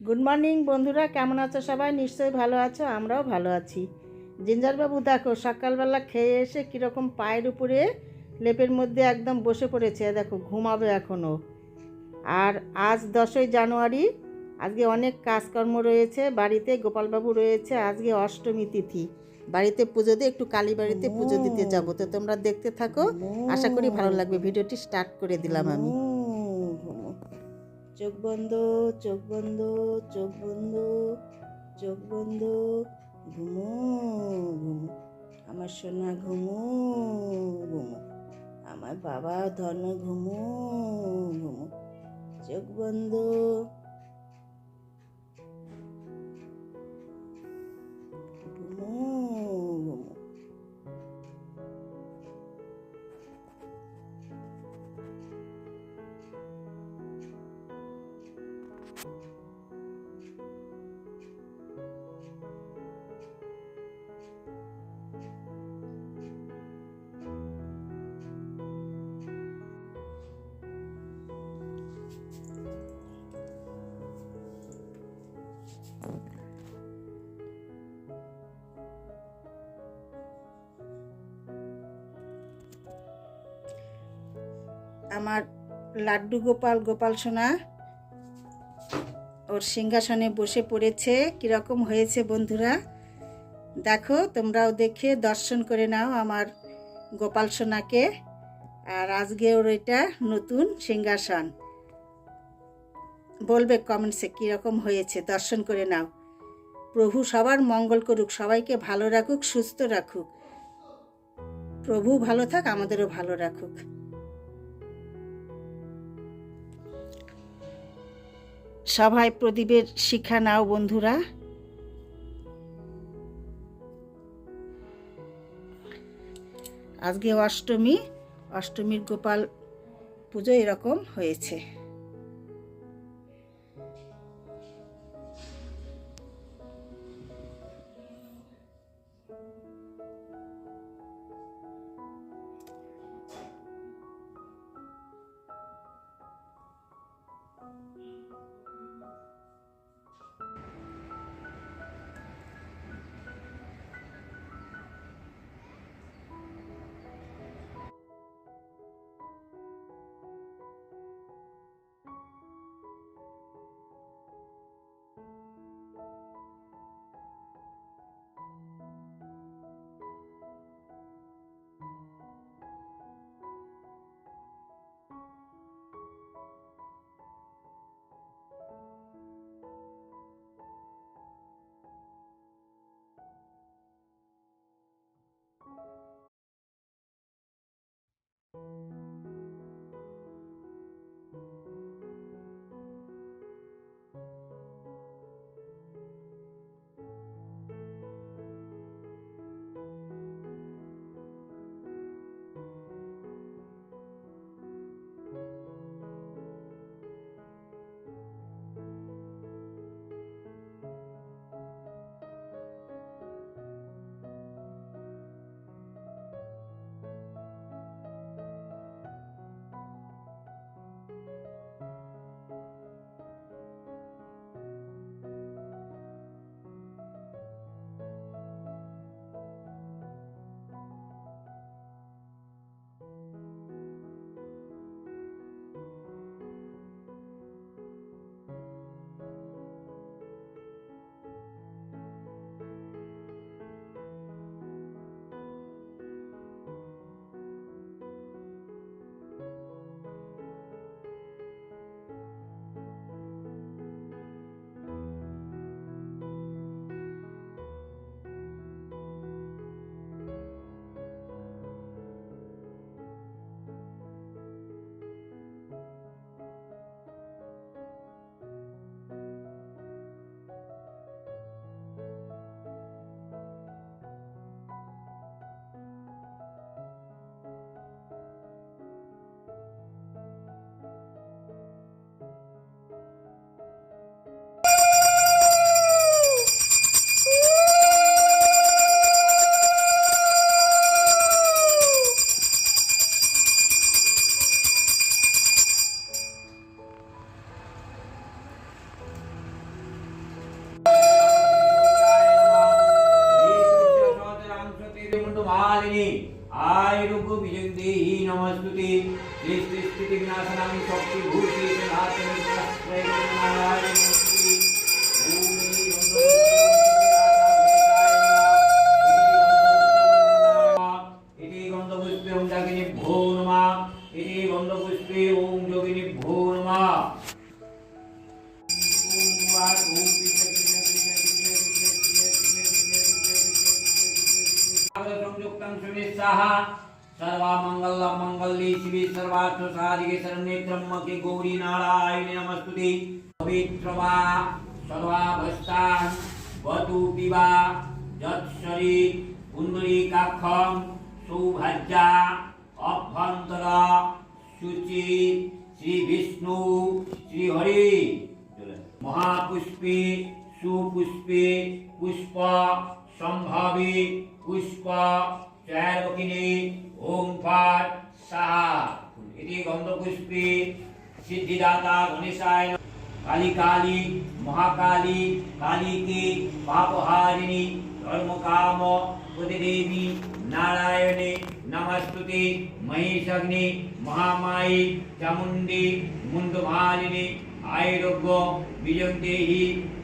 Good morning বন্ধুরা। কেমন আছো সবাই? নিশ্চয়ই ভালো আছো আমরাও ভালো আছি। জিঞ্জারবাবু দেখো সকালবেলা খেয়ে এসে কীরকম পায়ের উপরে লেপের মধ্যে একদম বসে পড়েছে। দেখো ঘুমাবে এখনও আর আজ দশই জানুয়ারি আজকে অনেক কাজকর্ম রয়েছে। বাড়িতে গোপালবাবু রয়েছে আজকে অষ্টমী তিথি। বাড়িতে পুজো দিয়ে একটু কালী বাড়িতে পুজো দিতে যাব। তো তোমরা দেখতে থাকো। আশা করি ভালো লাগবে। ভিডিওটি স্টার্ট করে দিলাম আমি। চোখ বন্ধ চোখ বন্ধ চোখ বন্ধ চোখ বন্ধ, ঘুমো ঘুমো, আমার সোনা ঘুমো ঘুমো, আমার বাবা ধন ঘুমো ঘুমো, চোখ বন্ধ আমার লাড্ডু গোপাল গোপাল সোনা, ওর সিংহাসনে বসে পড়েছে। কীরকম হয়েছে বন্ধুরা? দেখো, তোমরাও দেখে দর্শন করে নাও আমার গোপাল সোনাকে। আর আজকে ওর এটা নতুন সিংহাসন। বলবে কমেন্টসে কীরকম হয়েছে, দর্শন করে নাও। প্রভু সবার মঙ্গল করুক, সবাইকে ভালো রাখুক, সুস্থ রাখুক। প্রভু ভালো থাক, আমাদেরও ভালো রাখুক। সবাই প্রদীপের শিক্ষা নাও বন্ধুরা। আজকে অষ্টমী অষ্টমীর গোপাল পুজো এরকম হয়েছে। মালিনী আয়ুর্গ বিজন্দেহি নমস্তুতে সৃষ্টি স্থিতি বিনাশনামি শক্তি ভূতি নারায়ণ নমস্তুতে ওম ইতি গন্ধপুষ্পে ওম যোগিনী ভো सर्वद संयुक्तं सुनिस्साः सर्वा मंगल मंगल्ये शिवे सर्वार्थ साधिके शरण्ये त्र्यम्बके गौरी नारायणे नमस्तुते। पवित्रवा, सर्वा भस्तां वतु पिबा यत्शरी पुण्डरीकाक्षं सौभाज्या अभ्यन्तरा, शुचि श्री विष्णु श्री हरि महापुष्पे, सुपुष्पे, पुष्प, संभावी पुष्प चैर्वकिनी फाट साह। गंधपुष्पी सिद्धिदाता गणेशाय काली काली, महाकाली, काली की पापहारिणी धर्म काम प्रतिदेवी नारायणी, नमस्तुति, महिषग्नि, महामाई चामुंडी मुंडमालिनी आयुर्ग विजंते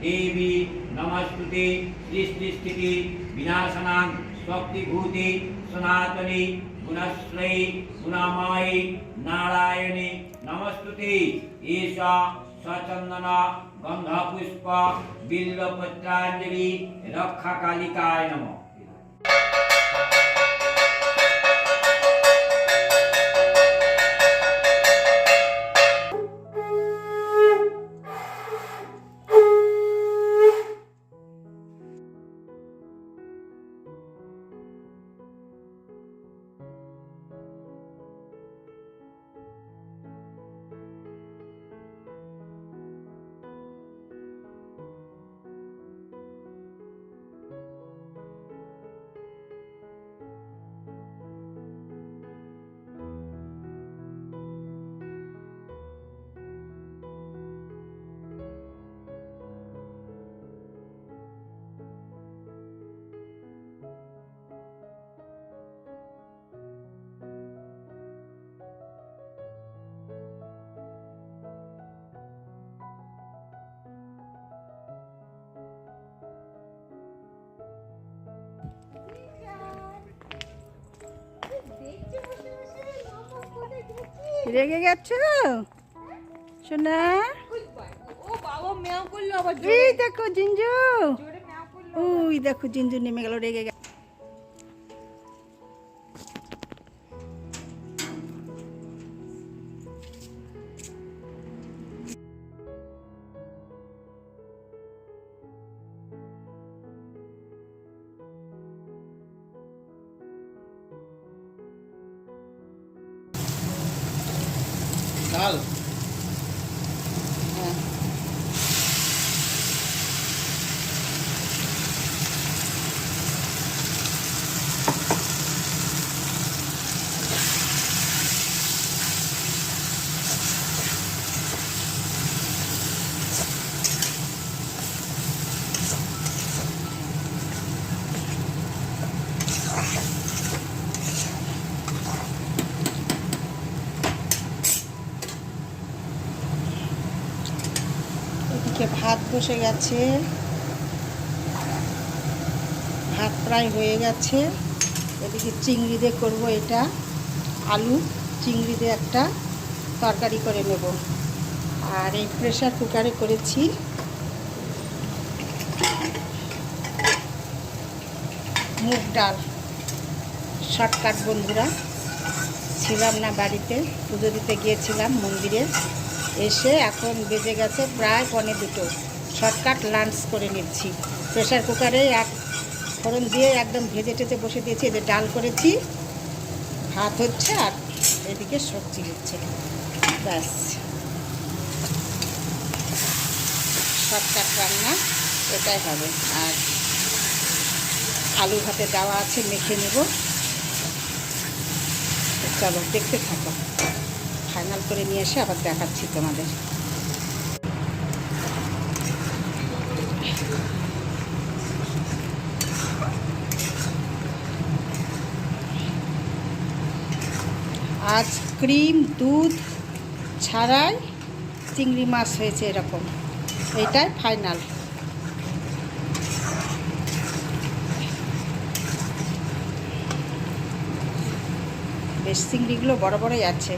देवी, नमस्तुति सृष्टि स्थिति विनाशनांग শক্তিভূতি সনাতনী গুণশ্রয়ী গুণামায়ী নারায়ণী নমস্তুতি ঈশা সচন্দন গন্ধপুষ্প বিল্লপত্রাঞ্জলি রক্ষাকালিকায় নম রেগে গেছ? শোনা? এই দেখো জিঞ্জু। উই ওই দেখো জিঞ্জু নেমে গেল রেগে গেল। এদিকে ভাত বসে গেছে। ভাত প্রায় হয়ে গেছে। এদিকে চিংড়ি দিয়ে করব এটা, আলু। চিংড়ি দিয়ে একটা তরকারি করে নেব। আর এই প্রেশার কুকারে করেছি মুগ ডাল। শর্টকাট বন্ধুরা, ছিলাম না বাড়িতে, পুজো দিতে গিয়েছিলাম মন্দিরে। এসে এখন বেজে গেছে প্রায় পনে দুটো। শর্টকাট লাঞ্চ করে নিচ্ছি। প্রেশার কুকারে এক ফোড়ন দিয়ে একদম ভেজে টেজে বসে দিয়েছি। এদের ডাল করেছি, ভাত হচ্ছে আর এদিকে সবজি হচ্ছে। ব্যাস। শর্টকাট রান্না, এটাই হবে। আর আলু ভাতে দেওয়া আছে, মেখে নেব। চলো, দেখতে থাকো। ফাইনাল করে নিয়ে এসে আবার দেখাচ্ছি তোমাদের। আজ ক্রিম, দুধ ছাড়াই চিংড়ি মাছ হয়েছে এরকম। এটাই ফাইনাল বেশ চিংড়িগুলো বড় বড়ই আছে।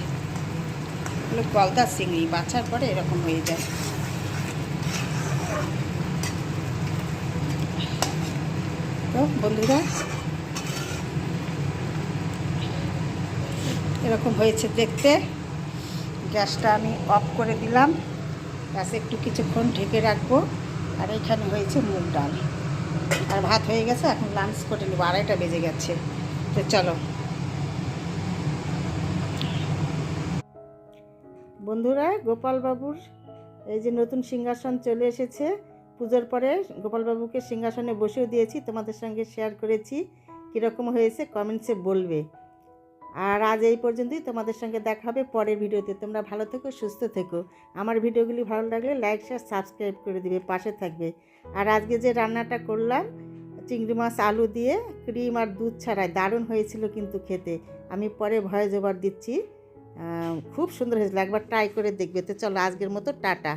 এগুলো গলদা চিংড়ি, বাছার পরে এরকম হয়ে যায়। তো বন্ধুরা, এরকম হয়েছে দেখতে। গ্যাসটা আমি অফ করে দিলাম। গ্যাস একটু কিছুক্ষণ ঢেকে রাখব। আর এখানে হয়েছে মুগ ডাল। আর ভাত হয়ে গেছে, এখন লাঞ্চ করে নেব। আড়াইটা বেজে গেছে। তো চলো। বন্ধুরা, গোপালবাবুর এই যে নতুন সিংহাসন চলে এসেছে। পুজোর পরে গোপালবাবুকে সিংহাসনে বসেও দিয়েছি, তোমাদের সঙ্গে শেয়ার করেছি। কীরকম হয়েছে কমেন্টসে বলবে। আর আজ এই পর্যন্তই, তোমাদের সঙ্গে দেখা হবে পরের ভিডিওতে। তোমরা ভালো থেকো, সুস্থ থেকো। আমার ভিডিওগুলি ভালো লাগলে লাইক শেয়ার সাবস্ক্রাইব করে দিবে, পাশে থাকবে। আর আজকে যে রান্নাটা করলাম, চিংড়ি মাছ, আলু দিয়ে, ক্রিম আর দুধ ছাড়াই, দারুণ হয়েছিল কিন্তু খেতে। আমি পরে ভয়ে জোবার দিচ্ছি। খুব সুন্দর হয়েছিল। একবার ট্রাই করে দেখবে। তো চলো আজকের মতো টাটা।